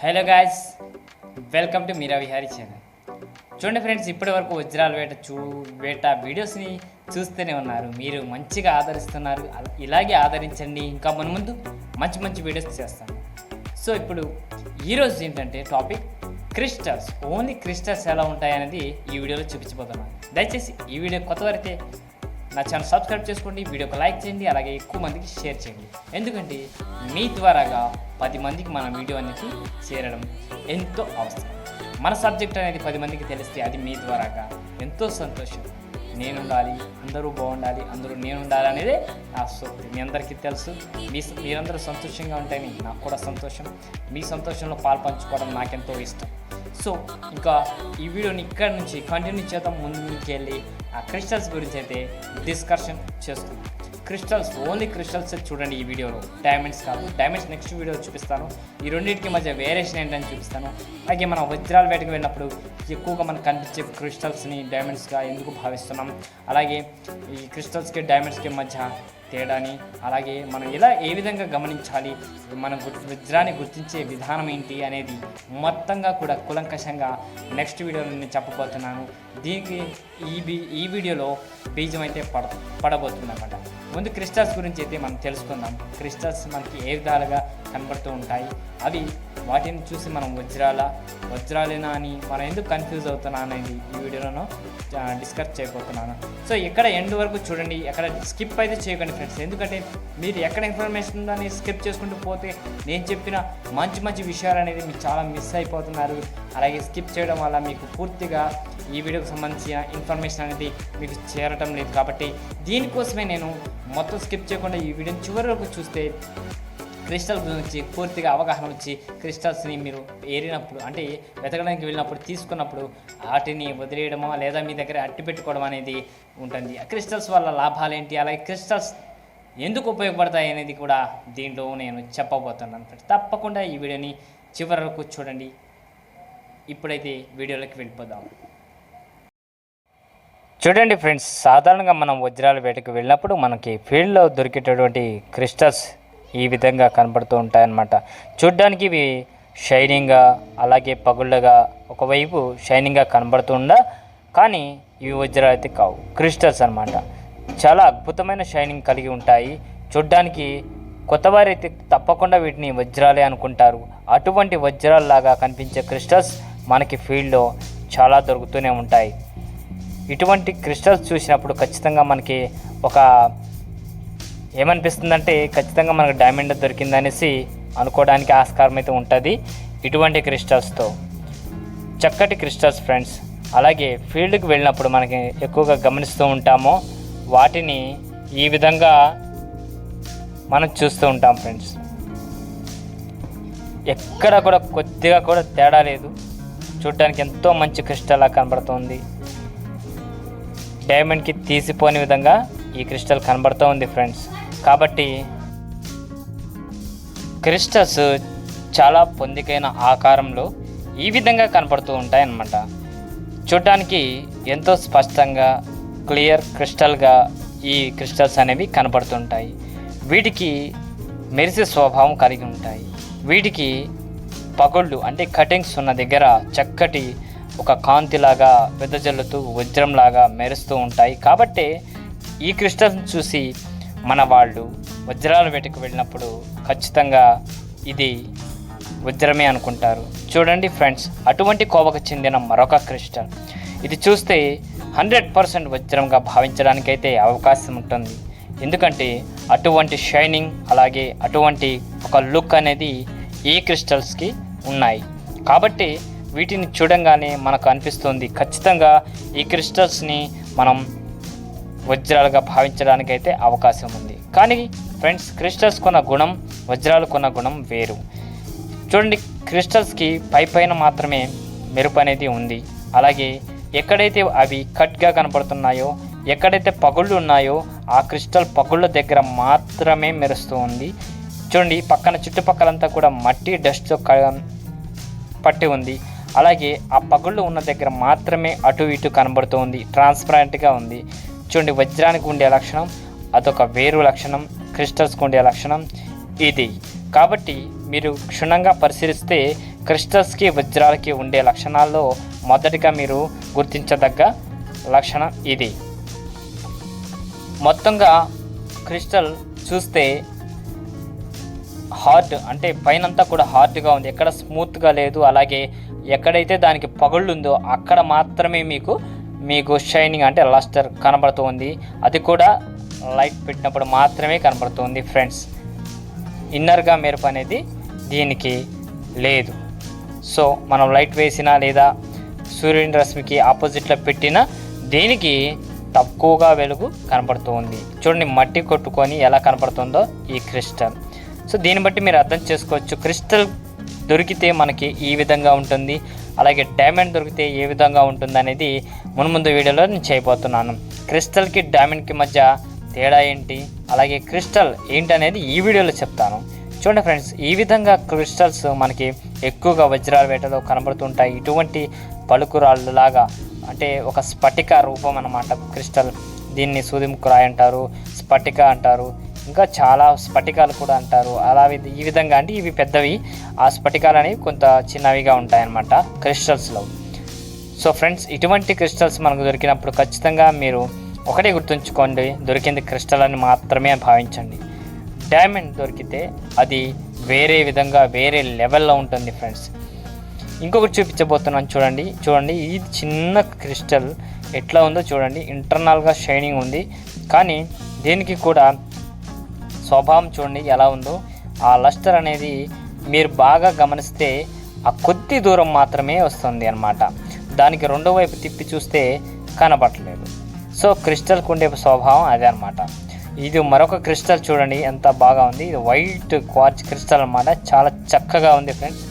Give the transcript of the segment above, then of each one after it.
Hello guys welcome to Meera Vihari channel చూడండి friends ఇప్పటి వరకు వజ్రాల వేట చూ వేట వీడియోస్ని చూస్తూనే ఉన్నారు. మీరు మంచిగా ఆదరిస్తున్నారు. ఇలాగే ఆదరించండి. ఇంకా మన ముందు మంచి మంచి వీడియోస్ చేస్తాను. సో ఇప్పుడు ఈరోజు ఏంటంటే టాపిక్ క్రిస్టల్స్ ఓన్లీ క్రిస్టల్స్ ఎలా ఉంటాయనేది ఈ వీడియోలో చూపించబోతున్నాను. దయచేసి ఈ వీడియో కొత్త నా ఛానల్ సబ్స్క్రైబ్ చేసుకోండి వీడియోకి లైక్ చేయండి అలాగే ఎక్కువ మందికి షేర్ చేయండి. ఎందుకంటే మీ ద్వారాగా పది మందికి మన వీడియో అనేది చేరడం ఎంతో అవసరం. మన సబ్జెక్ట్ అనేది పది మందికి తెలిస్తే అది మీ ద్వారాగా ఎంతో సంతోషం. నేను ఉండాలి అందరూ బాగుండాలి అందరూ నేను ఉండాలి అనేది నా సూక్తి మీ అందరికీ తెలుసు మీ మీరందరూ సంతోషంగా ఉంటేనే నాకు కూడా సంతోషం. మీ సంతోషంలో పాల్పంచుకోవడం నాకెంతో ఇష్టం. సో ఇంకా ఈ వీడియోని ఇక్కడ నుంచి కంటిన్యూ చేద్దాం. ముందు ముందుకు ఆ క్రిస్టల్స్ గురించి అయితే డిస్కషన్ చేసుకుందాం. క్రిస్టల్స్ ఓన్లీ క్రిస్టల్స్ చూడండి ఈ వీడియోలో. డైమండ్స్ కాదు. డైమండ్స్ నెక్స్ట్ వీడియో చూపిస్తాను. ఈ రెండింటికి మధ్య వేరియేషన్ ఏంటని చూపిస్తాను. అలాగే మనం వజ్రాల వేటకు వెళ్ళినప్పుడు ఎక్కువగా మనకు కనిపించే క్రిస్టల్స్ని డైమండ్స్గా ఎందుకు భావిస్తున్నాం? అలాగే ఈ క్రిస్టల్స్కి డైమండ్స్కి మధ్య తేడాని అలాగే మనం ఎలా ఏ విధంగా గమనించాలి? మనం వజ్రాన్ని గుర్తించే విధానం ఏంటి అనేది మొత్తంగా కూడా కులంకషంగా నెక్స్ట్ వీడియోలో నేను చెప్పబోతున్నాను. దీనికి ఈ బీ ఈ వీడియోలో బీజం అయితే పడ పడబోతుంది అనమాట ముందు క్రిస్టల్స్ గురించి అయితే మనం తెలుసుకుందాం. క్రిస్టల్స్ మనకి ఏ విధాలుగా కనబడుతూ ఉంటాయి. అవి వాటిని చూసి మనం వజ్రాల? వజ్రాలేనా అని మనం ఎందుకు కన్ఫ్యూజ్ అవుతున్నా అనేది ఈ వీడియోలో డిస్కస్ చేయబోతున్నాను. సో ఎక్కడ ఎండ్ వరకు చూడండి. ఎక్కడ స్కిప్ అయితే చేయకండి ఫ్రెండ్స్ ఎందుకంటే మీరు ఎక్కడ ఇన్ఫర్మేషన్ ఉందని స్కిప్ చేసుకుంటూ పోతే నేను చెప్పిన మంచి మంచి విషయాలు అనేది మీరు చాలా మిస్ అయిపోతున్నారు. అలాగే స్కిప్ చేయడం వల్ల మీకు పూర్తిగా ఈ వీడియోకి సంబంధించిన ఇన్ఫర్మేషన్ అనేది మీకు చేరటం లేదు. కాబట్టి దీనికోసమే నేను మొత్తం స్కిప్ చేయకుండా ఈ వీడియోని చివరి వరకు చూస్తే క్రిస్టల్ గురించి పూర్తిగా అవగాహన వచ్చి క్రిస్టల్స్ని మీరు ఏరినప్పుడు అంటే వెతకడానికి వెళ్ళినప్పుడు తీసుకున్నప్పుడు వాటిని వదిలేయడమో లేదా మీ దగ్గర అట్టి పెట్టుకోవడం అనేది ఉంటుంది. ఆ క్రిస్టల్స్ వల్ల లాభాలు ఏంటి అలాగే క్రిస్టల్స్ ఎందుకు ఉపయోగపడతాయి అనేది కూడా దీంట్లో నేను చెప్పబోతున్నాను తప్పకుండా ఈ వీడియోని చివరి వరకు చూడండి. ఇప్పుడైతే వీడియోలోకి వెళ్ళిపోదాం. చూడండి ఫ్రెండ్స్ సాధారణంగా మనం వజ్రాల వేటకు వెళ్ళినప్పుడు మనకి ఫీల్డ్లో దొరికేటటువంటి క్రిస్టల్స్ ఈ విధంగా కనబడుతూ ఉంటాయన్నమాట. చూడ్డానికి ఇవి షైనింగ్గా అలాగే పగుళ్ళగా ఒకవైపు షైనింగ్గా కనబడుతుండా కానీ ఇవి వజ్రాలు అయితే కావు. క్రిస్టల్స్ అనమాట చాలా అద్భుతమైన షైనింగ్ కలిగి ఉంటాయి. చూడ్డానికి కొత్తవారైతే తప్పకుండా వీటిని వజ్రాలే అనుకుంటారు. అటువంటి వజ్రాల్లాగా కనిపించే క్రిస్టల్స్ మనకి ఫీల్డ్లో చాలా దొరుకుతూనే ఉంటాయి. ఇటువంటి క్రిస్టల్స్ చూసినప్పుడు ఖచ్చితంగా మనకి ఒక ఏమనిపిస్తుందంటే ఖచ్చితంగా మనకు డైమండ్ దొరికిందనేసి అనుకోవడానికి ఆస్కారం అయితే ఉంటుంది ఇటువంటి క్రిస్టల్స్తో చక్కటి క్రిస్టల్స్ ఫ్రెండ్స్ అలాగే ఫీల్డ్కి వెళ్ళినప్పుడు మనకి ఎక్కువగా గమనిస్తూ ఉంటామో. వాటిని ఈ విధంగా మనం చూస్తూ ఉంటాం ఫ్రెండ్స్ ఎక్కడ కూడా కొద్దిగా కూడా తేడా లేదు. చూడడానికి ఎంతో మంచి క్రిస్టల్లా కనబడుతుంది. డైమండ్కి తీసిపోని విధంగా ఈ క్రిస్టల్ కనబడుతూ ఉంది ఫ్రెండ్స్ కాబట్టి క్రిస్టల్స్ చాలా పొందికైన ఆకారంలో ఈ విధంగా కనపడుతూ ఉంటాయన్నమాట. చూడటానికి ఎంతో స్పష్టంగా క్లియర్ క్రిస్టల్గా ఈ క్రిస్టల్స్ అనేవి కనపడుతుంటాయి. వీటికి మెరిసే స్వభావం కలిగి ఉంటాయి. వీటికి పగుళ్ళు అంటే కటింగ్స్ ఉన్న దగ్గర చక్కటి ఒక కాంతిలాగా వెదజల్లుతూ వజ్రంలాగా మెరుస్తూ ఉంటాయి. కాబట్టి ఈ క్రిస్టల్స్ చూసి మన వాళ్ళు వజ్రాల వేటకు వెళ్ళినప్పుడు ఖచ్చితంగా ఇది వజ్రమే అనుకుంటారు. చూడండి ఫ్రెండ్స్ అటువంటి కోవకు చెందిన మరొక క్రిస్టల్ ఇది చూస్తే హండ్రెడ్ పర్సెంట్ వజ్రంగా భావించడానికైతే అవకాశం ఉంటుంది. ఎందుకంటే అటువంటి షైనింగ్ అలాగే అటువంటి ఒక లుక్ అనేది ఈ క్రిస్టల్స్కి ఉన్నాయి. కాబట్టి వీటిని చూడంగానే మనకు అనిపిస్తుంది ఖచ్చితంగా ఈ క్రిస్టల్స్ని మనం వజ్రాలుగా భావించడానికి అయితే అవకాశం ఉంది. కానీ ఫ్రెండ్స్ క్రిస్టల్స్ కొన్న గుణం వజ్రాలు కొన్న గుణం వేరు. చూడండి క్రిస్టల్స్కి పై పైన మాత్రమే మెరుపు అనేది ఉంది. అలాగే ఎక్కడైతే అవి కట్గా కనపడుతున్నాయో ఎక్కడైతే పగుళ్ళు ఉన్నాయో ఆ క్రిస్టల్ పగుళ్ళ దగ్గర మాత్రమే మెరుస్తూ ఉంది. చూడండి పక్కన చుట్టుపక్కలంతా కూడా మట్టి డస్ట్తో పట్టి ఉంది. అలాగే ఆ పగుళ్ళు ఉన్న దగ్గర మాత్రమే అటు ఇటు కనబడుతూ ఉంది. ట్రాన్స్పరెంట్గా ఉంది. చూడండి వజ్రానికి ఉండే లక్షణం అదొక వేరు లక్షణం క్రిస్టల్స్కి ఉండే లక్షణం ఇది. కాబట్టి మీరు క్షుణ్ణంగా పరిశీలిస్తే క్రిస్టల్స్కి వజ్రాలకి ఉండే లక్షణాల్లో మొదటిగా మీరు గుర్తించదగ్గ లక్షణం ఇది. మొత్తంగా క్రిస్టల్ చూస్తే హార్డ్ అంటే పైనంతా కూడా హార్డ్గా ఉంది. ఎక్కడ స్మూత్గా లేదు. అలాగే ఎక్కడైతే దానికి పగుళ్ళు ఉందో అక్కడ మాత్రమే మీకు మీకు షైనింగ్ అంటే లస్టర్ కనబడుతుంది అది కూడా లైట్ పెట్టినప్పుడు మాత్రమే కనబడుతుంది ఫ్రెండ్స్ ఇన్నర్గా మెరుపు అనేది దీనికి లేదు. సో మనం లైట్ వేసినా లేదా సూర్యుని రశ్మికి ఆపోజిట్లో పెట్టినా దీనికి తక్కువగా వెలుగు కనపడుతుంది చూడండి మట్టి కొట్టుకొని ఎలా కనపడుతుందో ఈ క్రిస్టల్ సో దీన్ని బట్టి మీరు అర్థం చేసుకోవచ్చు. క్రిస్టల్ దొరికితే మనకి ఈ విధంగా ఉంటుంది. అలాగే డైమండ్ దొరికితే ఏ విధంగా ఉంటుందనేది మున్ముందు వీడియోలో నేను చేయబోతున్నాను. క్రిస్టల్కి డైమండ్కి మధ్య తేడా ఏంటి? అలాగే క్రిస్టల్ ఏంటనేది ఈ వీడియోలో చెప్తాను. చూడండి ఫ్రెండ్స్ ఈ విధంగా క్రిస్టల్స్ మనకి ఎక్కువగా వజ్రాల వేటలో కనబడుతుంటాయి. ఇటువంటి పలుకురాళ్ళు లాగా అంటే ఒక స్ఫటిక రూపం అన్నమాట క్రిస్టల్. దీన్ని సూదిముక్కు రాయి అంటారు స్ఫటిక అంటారు. ఇంకా చాలా స్ఫటికాలు కూడా అంటారు. అలా వి- ఈ విధంగా అంటే ఇవి పెద్దవి. ఆ స్ఫటికాలు అనేవి కొంత చిన్నవిగా ఉంటాయన్నమాట క్రిస్టల్స్లో సో ఫ్రెండ్స్ ఇటువంటి క్రిస్టల్స్ మనకు దొరికినప్పుడు ఖచ్చితంగా మీరు ఒకటే గుర్తుంచుకోండి. దొరికింది క్రిస్టల్ అని మాత్రమే భావించండి. డైమండ్ దొరికితే అది వేరే విధంగా వేరే లెవెల్లో ఉంటుంది ఫ్రెండ్స్. ఇంకొకటి చూపించబోతున్నాను చూడండి. చూడండి ఈ చిన్న క్రిస్టల్. ఎట్లా ఉందో చూడండి. ఇంటర్నల్గా షైనింగ్ ఉంది. కానీ దీనికి కూడా స్వభావం చూడండి ఎలా ఉందో. ఆ లస్టర్ అనేది మీరు బాగా గమనిస్తే ఆ కొద్ది దూరం మాత్రమే వస్తుంది అన్నమాట. దానికి రెండో వైపు తిప్పి చూస్తే కనబడలేదు. సో క్రిస్టల్కి ఉండే స్వభావం అదే అనమాట ఇది మరొక క్రిస్టల్ చూడండి ఎంత బాగా ఉంది. ఇది వైట్ క్వార్చ్ క్రిస్టల్ అనమాట చాలా చక్కగా ఉంది ఫ్రెండ్స్.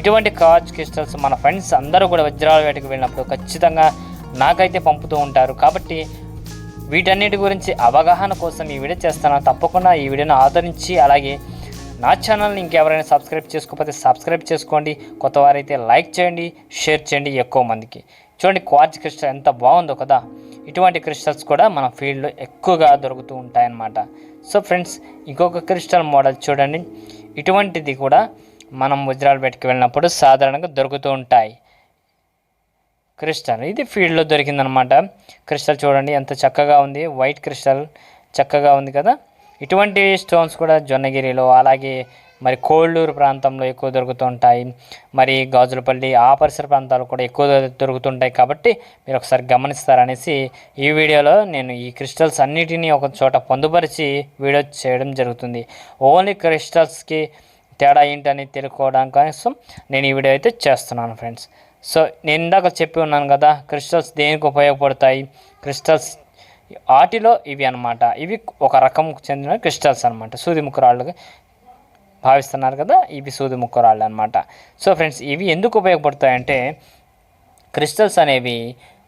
ఇటువంటి క్వార్చ్ క్రిస్టల్స్ మన ఫ్రెండ్స్ అందరూ కూడా వజ్రాల వేటకు వెళ్ళినప్పుడు ఖచ్చితంగా నాకైతే పంపుతూ ఉంటారు. కాబట్టి వీటన్నిటి గురించి అవగాహన కోసం ఈ వీడియో చేస్తాను. తప్పకుండా ఈ వీడియోను ఆదరించి అలాగే నా ఛానల్ని ఇంకెవరైనా సబ్స్క్రైబ్ చేసుకోకపోతే సబ్స్క్రైబ్ చేసుకోండి. కొత్త వారైతే లైక్ చేయండి షేర్ చేయండి ఎక్కువ మందికి. చూడండి క్వార్జ్ క్రిస్టల్ ఎంత బాగుందో కదా. ఇటువంటి క్రిస్టల్స్ కూడా మన ఫీల్డ్లో ఎక్కువగా దొరుకుతూ ఉంటాయన్నమాట. సో ఫ్రెండ్స్ ఇంకొక క్రిస్టల్ మోడల్ చూడండి. ఇటువంటిది కూడా మనం వజ్రాలు పెట్టుకు వెళ్ళినప్పుడు సాధారణంగా దొరుకుతూ ఉంటాయి. క్రిస్టల్. ఇది ఫీల్డ్లో దొరికిందనమాట. క్రిస్టల్ చూడండి ఎంత చక్కగా ఉంది. వైట్ క్రిస్టల్ చక్కగా ఉంది కదా. ఇటువంటి స్టోన్స్ కూడా జొన్నగిరిలో అలాగే మరి కోళ్ళూరు ప్రాంతంలో ఎక్కువ దొరుకుతుంటాయి మరి గాజులపల్లి ఆ పరిసర ప్రాంతాలు కూడా ఎక్కువ దొరుకుతుంటాయి కాబట్టి మీరు ఒకసారి గమనిస్తారనేసి ఈ వీడియోలో నేను ఈ క్రిస్టల్స్ అన్నిటినీ ఒక చోట పొందుపరిచి వీడియో చేయడం జరుగుతుంది. ఓన్లీ క్రిస్టల్స్కి తేడా ఏంటని తెలుసుకోవడం కోసం నేను ఈ వీడియో అయితే చేస్తున్నాను ఫ్రెండ్స్. సో నేను ఇందాక చెప్పి ఉన్నాను కదా క్రిస్టల్స్ దేనికి ఉపయోగపడతాయి? క్రిస్టల్స్ వాటిలో ఇవి అన్నమాట. ఇవి ఒక రకం చెందిన క్రిస్టల్స్ అనమాట సూది ముక్కురాళ్ళుగా భావిస్తున్నారు కదా ఇవి సూది ముక్కురాళ్ళు అనమాట సో ఫ్రెండ్స్ ఇవి ఎందుకు ఉపయోగపడతాయంటే క్రిస్టల్స్ అనేవి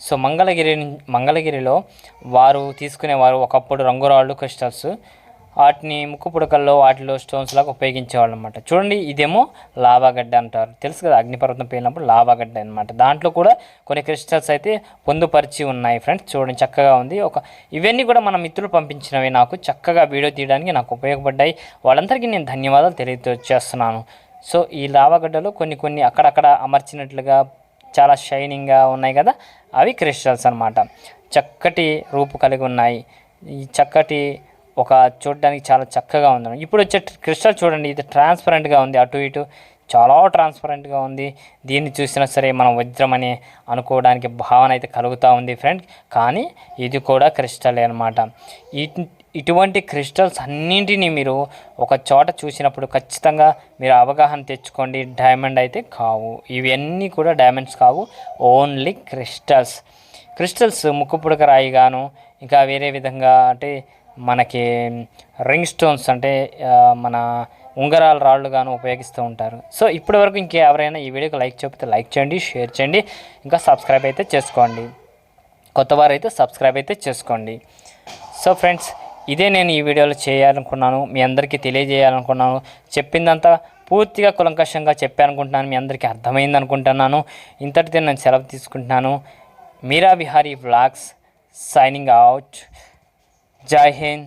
సో మంగళగిరి మంగళగిరిలో వారు తీసుకునేవారు ఒకప్పుడు రంగురాళ్ళు క్రిస్టల్స్. వాటిని ముక్కు పుడకల్లో వాటిలో స్టోన్స్ లాగా ఉపయోగించేవాళ్ళు అనమాట చూడండి ఇదేమో లావాగడ్డ అంటారు. తెలుసు కదా అగ్నిపర్వతం పేలినప్పుడు లావాగడ్డ అనమాట దాంట్లో కూడా కొన్ని క్రిస్టల్స్ అయితే పొందుపరిచి ఉన్నాయి ఫ్రెండ్స్. చూడండి చక్కగా ఉంది. ఒక ఇవన్నీ కూడా మన మిత్రులు పంపించినవి నాకు. చక్కగా వీడియో తీయడానికి నాకు ఉపయోగపడ్డాయి. వాళ్ళందరికీ నేను ధన్యవాదాలు తెలియజేస్తున్నాను. సో ఈ లావాగడ్డలో కొన్ని కొన్ని అక్కడక్కడ అమర్చినట్లుగా చాలా షైనింగ్గా ఉన్నాయి కదా అవి క్రిస్టల్స్ అనమాట చక్కటి రూపు కలిగి ఉన్నాయి. ఈ చక్కటి ఒక చూడడానికి చాలా చక్కగా ఉంది ఇప్పుడు వచ్చే క్రిస్టల్ చూడండి ఇది ట్రాన్స్పరెంట్గా ఉంది అటు ఇటు చాలా ట్రాన్స్పరెంట్గా ఉంది. దీన్ని చూసినా సరే మనం వజ్రం అని అనుకోవడానికి భావన అయితే కలుగుతూ ఉంది ఫ్రెండ్. కానీ ఇది కూడా క్రిస్టలే అనమాట ఇటువంటి క్రిస్టల్స్ అన్నింటినీ మీరు ఒక చోట చూసినప్పుడు ఖచ్చితంగా మీరు అవగాహన తెచ్చుకోండి. డైమండ్ అయితే కావు. ఇవన్నీ కూడా డైమండ్స్ కావు. Only crystals. క్రిస్టల్స్ ముక్కు పుడక రాయి గాను ఇంకా వేరే విధంగా అంటే మనకి రింగ్ స్టోన్స్ అంటే మన ఉంగరాల రాళ్ళు గాను ఉపయోగిస్తూ ఉంటారు. సో ఇప్పటి వరకు ఇంకెవరైనా ఈ వీడియోకి లైక్ చెప్తే లైక్ చేయండి షేర్ చేయండి ఇంకా సబ్స్క్రైబ్ అయితే చేసుకోండి. కొత్త వారైతే సబ్స్క్రైబ్ అయితే చేసుకోండి. సో ఫ్రెండ్స్ ఇదే నేను ఈ వీడియోలో చేయాలనుకున్నాను మీ అందరికీ తెలియజేయాలనుకున్నాను. చెప్పిందంతా పూర్తిగా కులంకషంగా చెప్పానుకుంటున్నాను మీ అందరికీ అర్థమైంది అనుకుంటున్నాను. ఇంతటితో నేను సెలవు తీసుకుంటున్నాను. Meera Vihari vlogs signing out জয় হিন্দ।